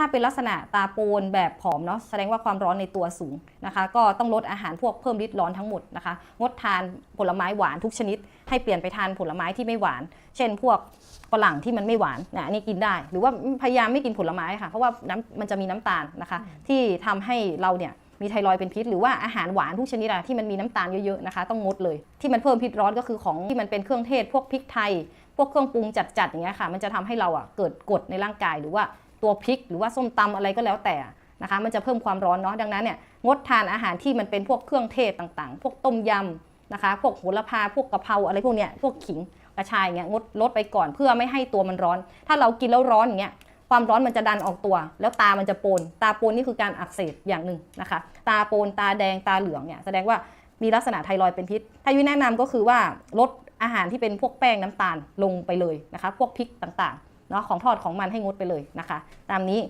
ถ้าเป็นลักษณะตาโปนแบบผอมเนาะแสดงว่าความร้อนในตัวสูงนะคะ ก็ต้องลดอาหารพวกเพิ่มฤทธิ์ร้อนทั้งหมดนะคะ งดทานผลไม้หวานทุกชนิด ให้เปลี่ยนไปทานผลไม้ที่ไม่หวาน เช่น พวกฝรั่งที่มันไม่หวานนะนี่กินได้ หรือว่าพยายามไม่กินผลไม้ค่ะเพราะว่าน้ำมันจะมีน้ำตาลนะคะ ที่ทำให้เราเนี่ยมีไทรอยด์เป็นพิษหรือว่าอาหารหวานทุกชนิดอะที่มันมีน้ำตาลเยอะๆนะคะ ต้องงดเลย ที่มันเพิ่มพิษร้อนก็คือของที่มันเป็นเครื่องเทศ พวกพริกไทย พวกเครื่องปรุงจัดๆอย่างเงี้ยค่ะ มันจะทำให้เราอะเกิดกรดในร่างกายหรือว่า ตัวพริกหรือว่าส้มตำอะไรก็แล้วแต่นะคะ มันจะเพิ่มความร้อนเนาะดังนั้นเนี่ยงดทานอาหารที่มันเป็นพวกเครื่องเทศต่างๆ พวกต้มยำนะคะ พวกโหระพาพวกกะเพราอะไรพวกเนี้ยพวกขิงกระชายเงี้ยงดลดไปก่อนเพื่อไม่ให้ตัวมันร้อน ถ้าเรากินแล้วร้อนอย่างเงี้ยความร้อนมันจะดันออกตัว แล้วตามันจะโปน ตาโปนนี่คือการอักเสบอย่างหนึ่งนะคะ ตาโปนตาแดงตาเหลืองเนี่ยแสดงว่ามีลักษณะไทรอยด์เป็นพิษถ้ายุ้ยแนะนำก็คือว่าลดอาหารที่เป็นพวกแป้งน้ำตาลลงไปเลยนะคะ พวกพริกต่างๆ เนาะของทอดของมันให้งดไปเลยนะคะ ตามนี้